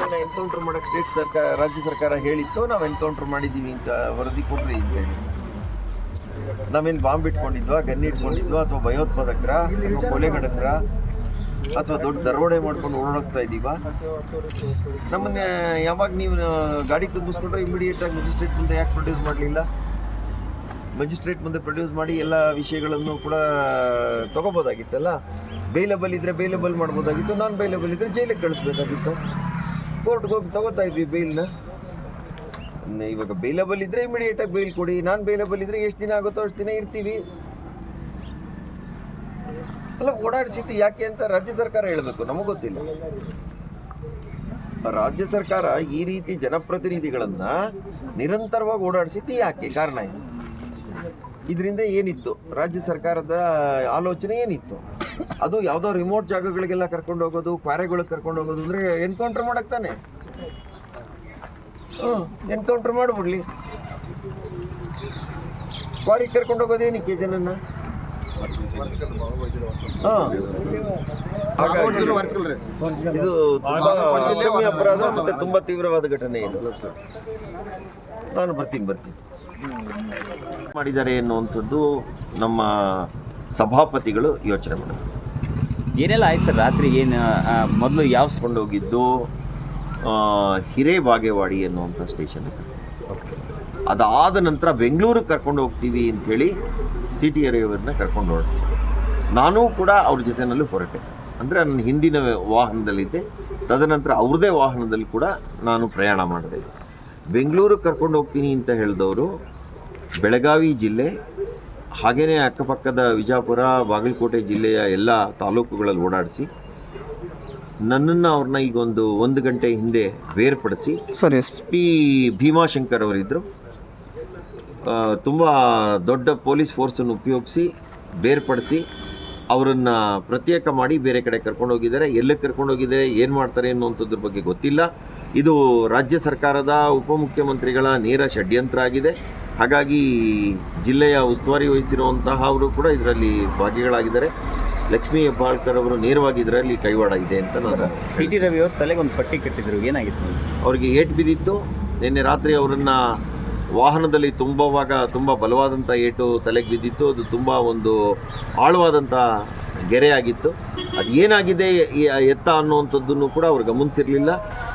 ನಿಮ್ಮನ್ನ ಎನ್ಕೌಂಟರ್ ಮಾಡಕ್ಕೆ ಸ್ಟೇಟ್ ಸರ್ಕಾರ, ರಾಜ್ಯ ಸರ್ಕಾರ ಹೇಳಿತ್ತು, ನಾವು ಎನ್ಕೌಂಟರ್ ಮಾಡಿದ್ದೀವಿ ಅಂತ ವರದಿ ಕೊಟ್ಟರೆ ಇದೆ ನಾವೇನು ಬಾಂಬ್ ಇಟ್ಕೊಂಡಿದ್ವಾ, ಗನ್ ಇಟ್ಕೊಂಡಿದ್ವಾ, ಅಥವಾ ಭಯೋತ್ಪಾದಕರ ಕೊಲೆಗಡಕರ ಅಥವಾ ದೊಡ್ಡ ದರೋಡೆ ಮಾಡ್ಕೊಂಡು ಓಡಾಡ್ತಾ ಇದ್ದೀವಾ ನಮ್ಮನ್ನ ಯಾವಾಗ ನೀವು ಗಾಡಿ ತುಂಬಿಸ್ಕೊಂಡ್ರೆ ಇಮಿಡಿಯೇಟ್ ಆಗಿ ಮೆಜಿಸ್ಟ್ರೇಟ್ ಮುಂದೆ ಯಾಕೆ ಪ್ರೊಡ್ಯೂಸ್ ಮಾಡಲಿಲ್ಲ? ಮೆಜಿಸ್ಟ್ರೇಟ್ ಮುಂದೆ ಪ್ರೊಡ್ಯೂಸ್ ಮಾಡಿ ಎಲ್ಲ ವಿಷಯಗಳನ್ನು ಕೂಡ ತಗೋಬೋದಾಗಿತ್ತಲ್ಲ? ಬೇಲಬಲ್ ಇದ್ರೆ ಬೇಲಬಲ್ ಮಾಡ್ಬೋದಾಗಿತ್ತು ನಾನ್ ಬೇಲಬಲ್ ಇದ್ರೆ ಜೈಲಿಗೆ ಕಳಿಸ್ಬೇಕಾಗಿತ್ತು. ಕೋರ್ಟ್ಗೆ ಹೋಗಿ ತಗೋತಾ ಇದ್ವಿ ಬೇಲ್ನ ಇವಾಗ ಬೇಲಬಲ್ ಇಮಿಡಿಯೇಟ್ ಆಗಿ ಬೇಲ್ ಕೊಡಿ. ನಾನು ಬೇಲಬಲ್ ಇದ್ರೆ ಎಷ್ಟು ದಿನ ಆಗುತ್ತೋ ಅಷ್ಟು ದಿನ ಇರ್ತೀವಿ. ಅಲ್ಲ, ಓಡಾಡಿಸಿದ್ದು ಯಾಕೆ ಅಂತ ರಾಜ್ಯ ಸರ್ಕಾರ ಹೇಳಬೇಕು. ನಮಗೆ ಗೊತ್ತಿಲ್ಲ. ರಾಜ್ಯ ಸರ್ಕಾರ ಈ ರೀತಿ ಜನಪ್ರತಿನಿಧಿಗಳನ್ನ ನಿರಂತರವಾಗಿ ಓಡಾಡಿಸಿದ್ದು ಯಾಕೆ? ಕಾರಣ ಇದರಿಂದ ಏನಿತ್ತು? ರಾಜ್ಯ ಸರ್ಕಾರದ ಆಲೋಚನೆ ಏನಿತ್ತು? ಅದು ಯಾವುದೋ ರಿಮೋಟ್ ಜಾಗಗಳಿಗೆಲ್ಲ ಕರ್ಕೊಂಡು ಹೋಗೋದು, ಕ್ವಾರೆಗಳಿಗೆ ಕರ್ಕೊಂಡು ಹೋಗೋದು ಅಂದರೆ ಎನ್ಕೌಂಟರ್ ಮಾಡೋಕ್ಕೆ ತಾನೆ. ಹ್ಞೂ ಎನ್ಕೌಂಟರ್ ಮಾಡಿಬಿಡ್ಲಿ. ಕ್ವಾರಿಗೆ ಕರ್ಕೊಂಡು ಹೋಗೋದು ಏನಕ್ಕೆ ಜನನ್ನ? ಇದು ಅಪರಾಧ ಮತ್ತೆ ತುಂಬಾ ತೀವ್ರವಾದ ಘಟನೆ ಇದು. ನಾನು ಬರ್ತೀನಿ ಬರ್ತೀನಿ. ಮಾಡಿದ್ದಾರೆ ಎನ್ನುವಂಥದ್ದು ನಮ್ಮ ಸಭಾಪತಿಗಳು ಯೋಚನೆ ಮಾಡೋದು. ಏನೆಲ್ಲ ಆಯ್ತು ಸರ್? ರಾತ್ರಿ ಏನು ಮೊದಲು ಯಾವ ಹೋಗಿದ್ದು ಹಿರೇಬಾಗೇವಾಡಿ ಅನ್ನುವಂಥ ಸ್ಟೇಷನ್ ಅದಾದ ನಂತರ ಬೆಂಗಳೂರಿಗೆ ಕರ್ಕೊಂಡು ಹೋಗ್ತೀವಿ ಅಂಥೇಳಿ ಸಿ ಟಿ ಎರೆಯವರನ್ನ ಕರ್ಕೊಂಡು ಹೊರಟೆ ನಾನೂ ಕೂಡ ಅವ್ರ ಜೊತೆಯಲ್ಲಿ ಹೊರಟೆ. ಅಂದರೆ ನನ್ನ ಹಿಂದಿನ ವಾಹನದಲ್ಲಿದ್ದೆ. ತದನಂತರ ಅವ್ರದೇ ವಾಹನದಲ್ಲಿ ಕೂಡ ನಾನು ಪ್ರಯಾಣ ಮಾಡಿದೆ. ಬೆಂಗಳೂರಿಗೆ ಕರ್ಕೊಂಡು ಹೋಗ್ತೀನಿ ಅಂತ ಹೇಳಿದವರು ಬೆಳಗಾವಿ ಜಿಲ್ಲೆ ಹಾಗೆಯೇ ಅಕ್ಕಪಕ್ಕದ ವಿಜಾಪುರ ಬಾಗಲಕೋಟೆ ಜಿಲ್ಲೆಯ ಎಲ್ಲ ತಾಲೂಕುಗಳಲ್ಲಿ ಓಡಾಡಿಸಿ ನನ್ನನ್ನು ಅವ್ರನ್ನ ಈಗ ಒಂದು ಒಂದು ಗಂಟೆ ಹಿಂದೆ ಬೇರ್ಪಡಿಸಿ ಸರ್. ಎಸ್ ಪಿ ಭೀಮಾಶಂಕರ್ ಅವರಿದ್ದರು ತುಂಬ ದೊಡ್ಡ ಪೊಲೀಸ್ ಫೋರ್ಸನ್ನು ಉಪಯೋಗಿಸಿ ಬೇರ್ಪಡಿಸಿ ಅವರನ್ನು ಪ್ರತ್ಯೇಕ ಮಾಡಿ ಬೇರೆ ಕಡೆ ಕರ್ಕೊಂಡು ಹೋಗಿದ್ದಾರೆ. ಕರ್ಕೊಂಡೋಗಿದ್ದಾರೆ ಕರ್ಕೊಂಡು ಹೋಗಿದ್ದಾರೆ ಏನು ಮಾಡ್ತಾರೆ ಅನ್ನುವಂಥದ್ರ ಬಗ್ಗೆ ಗೊತ್ತಿಲ್ಲ. ಇದು ರಾಜ್ಯ ಸರ್ಕಾರದ ಉಪಮುಖ್ಯಮಂತ್ರಿಗಳ ನೇರ ಷಡ್ಯಂತ್ರ ಆಗಿದೆ. ಹಾಗಾಗಿ ಜಿಲ್ಲೆಯ ಉಸ್ತುವಾರಿ ವಹಿಸಿರುವಂತಹ ಅವರು ಕೂಡ ಇದರಲ್ಲಿ ಭಾಗಿಗಳಾಗಿದ್ದಾರೆ. ಲಕ್ಷ್ಮೀ ಹೆಬ್ಬಾಳ್ಕರ್ ಅವರು ನೇರವಾಗಿ ಇದರಲ್ಲಿ ಕೈವಾಡ ಇದೆ ಅಂತ ನಾನು ಸಿ ಟಿ ರವಿ ಅವರು ತಲೆಗೆ ಒಂದು ಪಟ್ಟಿ ಕಟ್ಟಿದ್ರು ಏನಾಗಿತ್ತು? ಅವರಿಗೆ ಏಟು ಬಿದ್ದಿತ್ತು. ನಿನ್ನೆ ರಾತ್ರಿ ಅವರನ್ನು ವಾಹನದಲ್ಲಿ ತುಂಬುವಾಗ ತುಂಬ ಬಲವಾದಂಥ ಏಟು ತಲೆಗೆ ಬಿದ್ದಿತ್ತು. ಅದು ತುಂಬ ಒಂದು ಆಳವಾದಂಥ ಗೆರೆಯಾಗಿತ್ತು. ಅದು ಏನಾಗಿದೆ ಎತ್ತ ಅನ್ನುವಂಥದ್ದನ್ನು ಕೂಡ ಅವ್ರು ಗಮನಿಸಿರಲಿಲ್ಲ.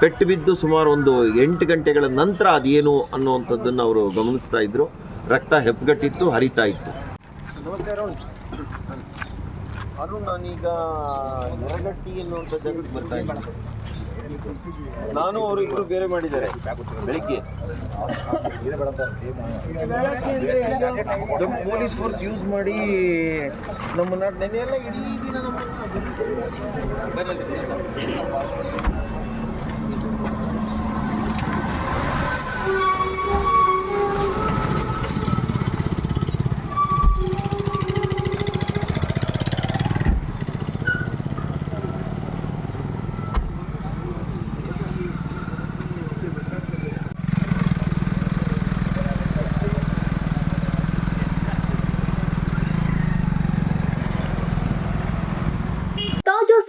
ಪೆಟ್ಟು ಬಿದ್ದು ಸುಮಾರು ಒಂದು ಎಂಟು ಗಂಟೆಗಳ ನಂತರ ಅದೇನು ಅನ್ನುವಂಥದ್ದನ್ನು ಅವರು ಗಮನಿಸ್ತಾ ಇದ್ದರು ರಕ್ತ ಹೆಪ್ಪುಗಟ್ಟಿತ್ತು ಹರಿತಾ ಇತ್ತು. ನಮಸ್ಕಾರ ಅರುಣ್ ನಾನೀಗ ಯರಗಟ್ಟಿ ಎನ್ನುವಂಥ ಜಾಗಕ್ಕೆ ಬರ್ತಾ ಇದ್ದೀನಿ. ನಾನು ಅವರು ಇಬ್ಬರು ಬೇರೆ ಮಾಡಿದ್ದಾರೆ. ಬೆಳಿಗ್ಗೆ. ಪೊಲೀಸ್ ಫೋರ್ಸ್ ಯೂಸ್ ಮಾಡಿ ನಮ್ಮನ್ನ ನೆನೆಯೆಲ್ಲ ಎಲ್ಲ ಇಡೀ ದಿನ ತಾಜಾ